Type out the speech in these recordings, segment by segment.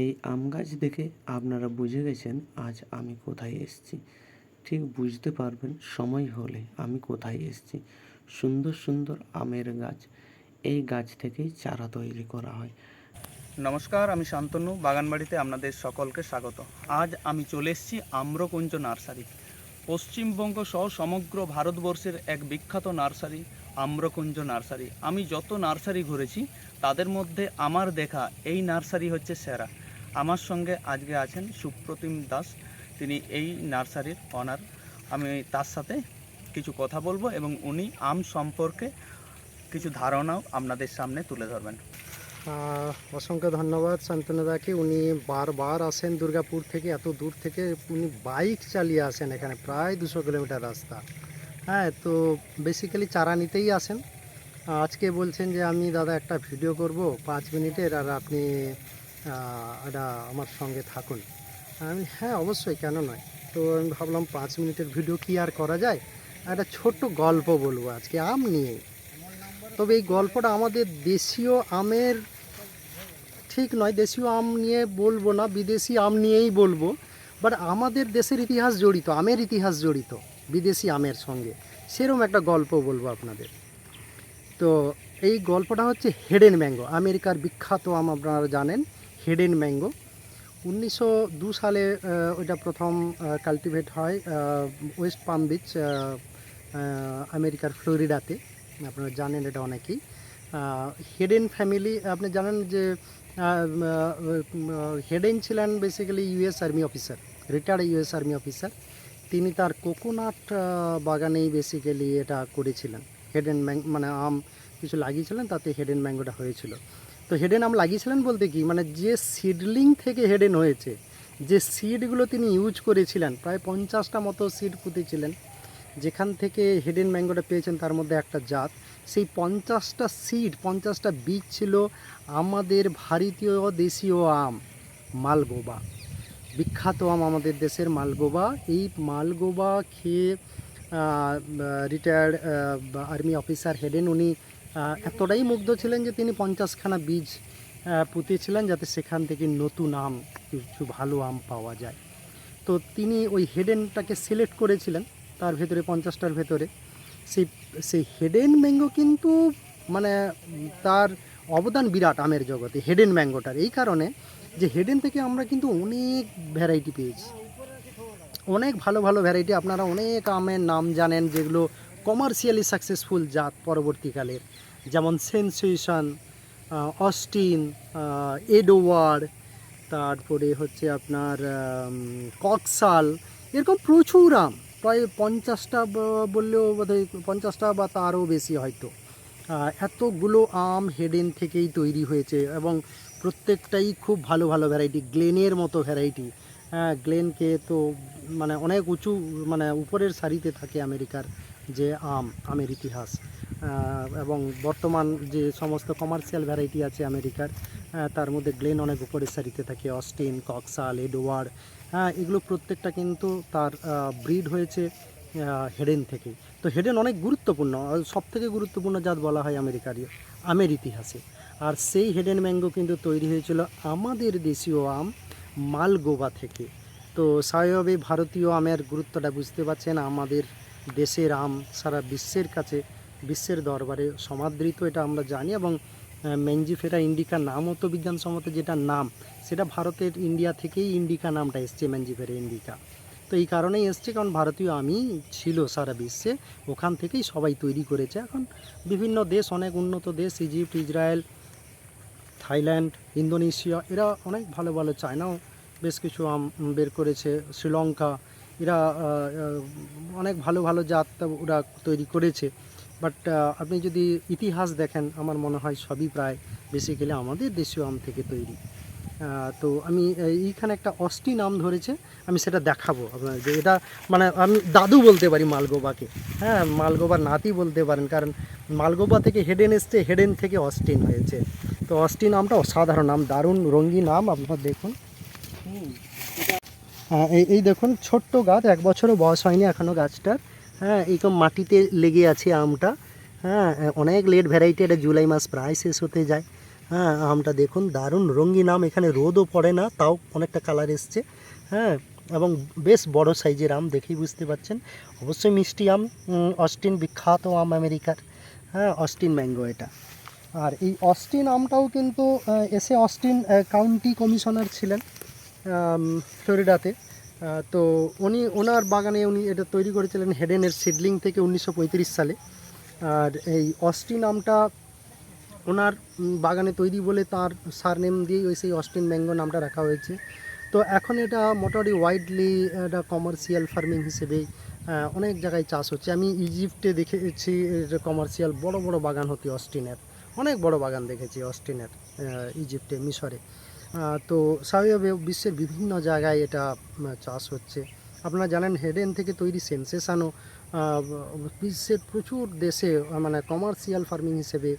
এই আম গাছ দেখে আপনারা বুঝে গেছেন আজ আমি কোথায় এসেছি। ঠিক বুঝতে পারবেন সময় হলে আমি কোথায় এসেছি। সুন্দর সুন্দর আমের গাছ, এই গাছ থেকেই চারা তৈরি করা হয়। নমস্কার, আমি শান্তনু, বাগানবাড়িতে আপনাদের সকলকে স্বাগত। আজ আমি চলে এসেছি আম্রকুঞ্জ নার্সারি। পশ্চিমবঙ্গ সহ সমগ্র ভারতবর্ষের এক বিখ্যাত নার্সারি, আম্রকুঞ্জ নার্সারি। আমি যত নার্সারি ঘুরেছি, তাদের মধ্যে আমার দেখা এই নার্সারি হচ্ছে সেরা। আমার সঙ্গে আজকে আছেন সুপ্রতিম দাস। তিনি এই নার্সারির অনার আমি তার সাথে কিছু কথা বলব এবং উনি আম সম্পর্কে কিছু ধারণাও আপনাদের সামনে তুলে ধরবেন। অসংখ্য ধন্যবাদ শান্তনুদাকে উনি বারবার আসেন দুর্গাপুর থেকে, এত দূর থেকে। উনি বাইক চালিয়ে আসেন এখানে, প্রায় দুশো কিলোমিটার রাস্তা। হ্যাঁ তো বেসিক্যালি চারা নিতেই আসেন। আজকে বলছেন যে, আমি দাদা একটা ভিডিও করব, পাঁচ মিনিটের, আর আপনি এটা আমার সঙ্গে থাকুন। আমি হ্যাঁ অবশ্যই, কেন নয়। তো আমি ভাবলাম পাঁচ মিনিটের ভিডিও কি আর করা যায়? একটা ছোট্ট গল্প বলব আজকে, আম নিয়ে। তবে এই গল্পটা আমাদের দেশীয় আমের, ঠিক নয়, দেশীয় আম নিয়ে বলব না, বিদেশি আম নিয়েই বলব। বাট আমাদের দেশের ইতিহাস জড়িত, আমের ইতিহাস জড়িত, বিদেশি আমের সঙ্গে। সেরকম একটা গল্প বলব আপনাদের। তো এই গল্পটা হচ্ছে হেডেন ম্যাঙ্গো, আমেরিকার বিখ্যাত আম আপনারা জানেন। হেডেন ম্যাঙ্গো উনিশশো দু সালে ওইটা প্রথম কাল্টিভেট হয় ওয়েস্ট পাম বিচ আমেরিকার ফ্লোরিডাতে। আপনারা জানেন এটা অনেকেই। হেডেন ফ্যামিলি আপনি জানেন যে হেডেন ছিলেন basically US army officer retired US army officer তিনি তার কোকোনাট বাগানেই বেসিক্যালি এটা করেছিলেন। হেডেন ম্যাং মানে আম কিছু লাগিয়েছিলেন, তাতে হেডেন ম্যাঙ্গোটা হয়েছিল। তো হেডেন আম লাগিয়েছিলেন বলতে কি? মানে যে সিডলিং থেকে হেডেন হয়েছে, যে সিডগুলো তিনি ইউজ করেছিলেন, প্রায় পঞ্চাশটা মতো সিড পুঁতেছিলেন, যেখান থেকে হেডেন ম্যাঙ্গোটা পেয়েছেন তার মধ্যে একটা জাত। সেই পঞ্চাশটা সিড পঞ্চাশটা বীজ ছিল আমাদের ভারতীয় দেশীয় আম, মালগোবা। বিখ্যাত আম আমাদের দেশের মালগোবা। এই মালগোবা খেয়ে রিটায়ার্ড আর্মি অফিসার হেডেন উনি এতটাই মুগ্ধ ছিলেন যে তিনি পঞ্চাশখানা বীজ পুঁতেছিলেন যাতে সেখান থেকে নতুন আম, কিছু ভালো আম পাওয়া যায়। তো তিনি ওই হেডেনটাকে সিলেক্ট করেছিলেন, তার ভেতরে, পঞ্চাশটার ভেতরে। সেই সেই হেডেন ম্যাঙ্গো কিন্তু মানে তার অবদান বিরাট আমের জগতে, হেডেন ম্যাঙ্গোটার। এই কারণে যে হেডেন থেকে আমরা কিন্তু অনেক ভ্যারাইটি পেয়েছি। অনেক ভালো ভালো ভ্যারাইটি আপনারা অনেক আমের নাম জানেন যেগুলো কমার্শিয়ালি সাকসেসফুল জাত পরবর্তীকালের, যেমন সেন্সেশন অস্টিন এডোয়ার তারপরে হচ্ছে আপনার ককসাল এরকম প্রচুর আম, প্রায় পঞ্চাশটা বললেও বোধহয় পঞ্চাশটা বা তারও বেশি হয়তো। এতগুলো আম হেডেন থেকেই তৈরি হয়েছে এবং প্রত্যেকটাই খুব ভালো ভালো ভ্যারাইটি গ্লেনের মতো ভ্যারাইটি হ্যাঁ গ্লেনকে তো মানে অনেক উঁচু মানে উপরের সারিতে থাকে আমেরিকার যে আম, আমের ইতিহাস এবং বর্তমান যে সমস্ত কমার্শিয়াল ভ্যারাইটি আছে আমেরিকার তার মধ্যে গ্লেন অনেক উপরের সারিতে থাকে, অস্টিন, কক্সাল, এডওয়ার্ড হ্যাঁ এগুলো প্রত্যেকটা কিন্তু তার ব্রিড হয়েছে হেডেন থেকে। তো হেডেন অনেক গুরুত্বপূর্ণ সব থেকে গুরুত্বপূর্ণ জাত বলা হয় আমেরিকার, আমের ইতিহাসে। আর সেই হেডেন ম্যাঙ্গো কিন্তু তৈরি হয়েছিল আমাদের দেশীয় আম মালগোবা থেকে। তো স্বাভাবিক ভারতীয় আমের গুরুত্বটা বুঝতে পারছেন আমাদের দেশের আম সারা বিশ্বের কাছে, বিশ্বের দরবারে সমাদৃত, এটা আমরা জানি। এবং মেঞ্জিফেরা ইন্ডিকা নামও তো বিজ্ঞানসম্মত যেটা নাম, সেটা ভারতের ইন্ডিয়া থেকেই ইন্ডিকা নামটা এসছে মেঞ্জিফেরা ইন্ডিকা। তো এই কারণেই এসছে, কারণ ভারতীয় আমি ছিল সারা বিশ্বে, ওখান থেকেই সবাই তৈরি করেছে। এখন বিভিন্ন দেশ, অনেক উন্নত দেশ, ইজিপ্ট, ইসরায়েল, থাইল্যান্ড, ইন্দোনেশিয়া, এরা অনেক ভালো ভালো, চায়নাও বেশ কিছু আম বের করেছে, শ্রীলঙ্কা এরা অনেক ভালো ভালো জাত ওরা তৈরি করেছে। বাট আপনি যদি ইতিহাস দেখেন, আমার মনে হয় সবই প্রায় বেসিক্যালি আমাদের দেশীয় আম থেকে তৈরি। তো আমি এইখানে একটা অস্টি নাম ধরেছে, আমি সেটা দেখাবো আপনার যে এটা মানে আমি দাদু বলতে পারি মালগোবাকে। হ্যাঁ মালগোবার নাতি বলতে পারেন, কারণ মালগোবা থেকে হেডেন এসছে হেডেন থেকে অস্টিন হয়েছে। তো অস্টিন নামটা অসাধারণ নাম, দারুণ রঙ্গি নাম আপনারা দেখুন। হ্যাঁ এই এই দেখুন, ছোট্ট গাছ, এক বছরও বয়স হয়নি এখনও গাছটার হ্যাঁ এইরকম মাটিতে লেগে আছে আমটা। হ্যাঁ অনেক লেট ভ্যারাইটি এটা জুলাই মাস প্রায় শেষ হতে যায়। হ্যাঁ আমটা দেখুন, দারুণ রঙিন আম, এখানে রোদও পড়ে না, তাও অনেকটা কালার এসছে। হ্যাঁ এবং বেশ বড় সাইজের আম, দেখেই বুঝতে পারছেন। অবশ্যই মিষ্টি আম অস্টিন, বিখ্যাত আম আমেরিকার। হ্যাঁ অস্টিন ম্যাঙ্গো এটা। আর এই অস্টিন আমটাও কিন্তু এসে অস্টিন কাউন্টি কমিশনার ছিলেন। ফ্লোরিডাতে। তো উনি, ওনার বাগানে উনি এটা তৈরি করেছিলেন হেডেনের সিডলিং থেকে উনিশশো পঁয়ত্রিশ সালে। আর এই অস্টিন আমটা ওনার বাগানে তৈরি বলে তার সার নেম দিয়েই ওই সেই অস্টিন ম্যাঙ্গো নামটা রাখা হয়েছে। তো এখন এটা মোটামুটি ওয়াইডলি এটা কমার্শিয়াল ফার্মিং হিসেবে অনেক জায়গায় চাষ হচ্ছে। আমি ইজিপ্টে দেখেছি কমার্শিয়াল বড় বড় বাগান হতে অস্টিনের। অনেক বড় বাগান দেখেছি অস্টিনের ইজিপ্টে মিশরে। তো স্বাভাবিকভাবে বিশ্বের বিভিন্ন জায়গায় এটা চাষ হচ্ছে। আপনারা জানেন হেডেন থেকে তৈরি সেন্সেশনও বিশ্বের প্রচুর দেশে মানে কমার্শিয়াল ফার্মিং হিসেবে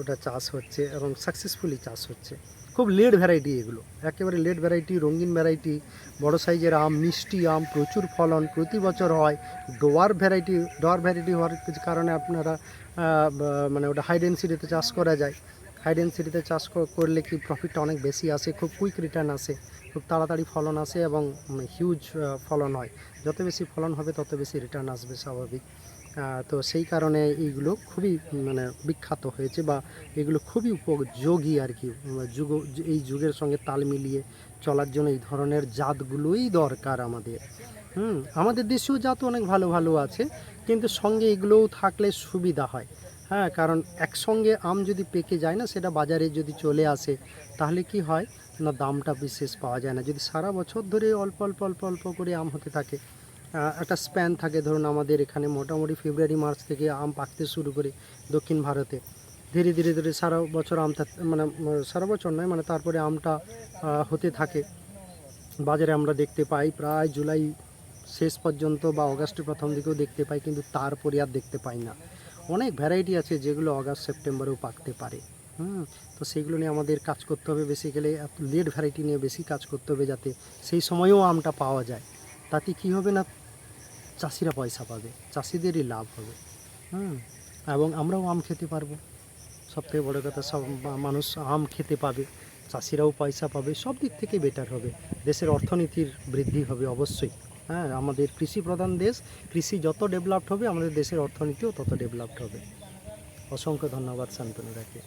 ওটা চাষ হচ্ছে এবং সাকসেসফুলি চাষ হচ্ছে। খুব লেট ভ্যারাইটি এগুলো। একেবারে লেট ভ্যারাইটি রঙিন ভ্যারাইটি বড় সাইজের আম, মিষ্টি আম, প্রচুর ফলন প্রতি বছর হয়। ডোয়ার ভ্যারাইটি ডোয়ার ভ্যারাইটি হওয়ার কারণে আপনারা মানে ওটা হাই ডেন্সিটিতে চাষ করা যায়। হাই ডেন্সিটিতে চাষ করলে কি প্রফিটটা অনেক বেশি আসে? খুব কুইক রিটার্ন আসে। খুব তাড়াতাড়ি ফলন আসে এবং হিউজ ফলন হয়। যত বেশি ফলন হবে, তত বেশি রিটার্ন আসবে স্বাভাবিক। তো সেই কারণে এইগুলো খুবই মানে বিখ্যাত হয়েছে বা এগুলো খুবই উপযোগী আর কি। যুগ, এই যুগের সঙ্গে তাল মিলিয়ে চলার জন্য এই ধরনের জাতগুলোই দরকার আমাদের। হুম, আমাদের দেশেও জাত অনেক ভালো ভালো আছে, কিন্তু সঙ্গে এগুলোও থাকলে সুবিধা হয়। হ্যাঁ কারণ একসঙ্গে আম যদি পেকে যায় না, সেটা বাজারে যদি চলে আসে, তাহলে কি হয়? না, দামটা বিশেষ পাওয়া যায় না। যদি সারা বছর ধরে অল্প অল্প অল্প অল্প করে আম হতে থাকে একটা স্প্যান থাকে, ধরুন আমাদের এখানে মোটামুটি ফেব্রুয়ারি, মার্চ থেকে আম পাকতে শুরু করে দক্ষিণ ভারতে, ধীরে ধীরে ধীরে সারা বছর আমটা মানে সারা বছর নয় মানে তারপরে আমটা হতে থাকে। বাজারে আমরা দেখতে পাই, প্রায় জুলাই শেষ পর্যন্ত বা অগাস্টের প্রথম দিকেও দেখতে পাই, কিন্তু তারপরে আর দেখতে পাই না। অনেক ভ্যারাইটি আছে যেগুলো অগাস্ট সেপ্টেম্বরেও পাকতে পারে। হুম, তো সেইগুলো নিয়ে আমাদের কাজ করতে হবে বেসিক্যালি লেট ভ্যারাইটি নিয়ে বেশি কাজ করতে হবে যাতে সেই সময়েও আমটা পাওয়া যায়। তাতে কি হবে না, চাষিরা পয়সা পাবে, চাষিদেরই লাভ হবে। হুম, এবং আমরাও আম খেতে পারব। সবথেকে বড় কথা, সব মানুষ আম খেতে পাবে, চাষিরাও পয়সা পাবে, সব দিক থেকে বেটার হবে। দেশের অর্থনীতির বৃদ্ধি হবে অবশ্যই। হ্যাঁ আমাদের কৃষি প্রধান দেশ, কৃষি যত ডেভেলপড হবে, আমাদের দেশের অর্থনীতিও তত ডেভেলপড হবে। অসংখ্য ধন্যবাদ শান্তনুরাকে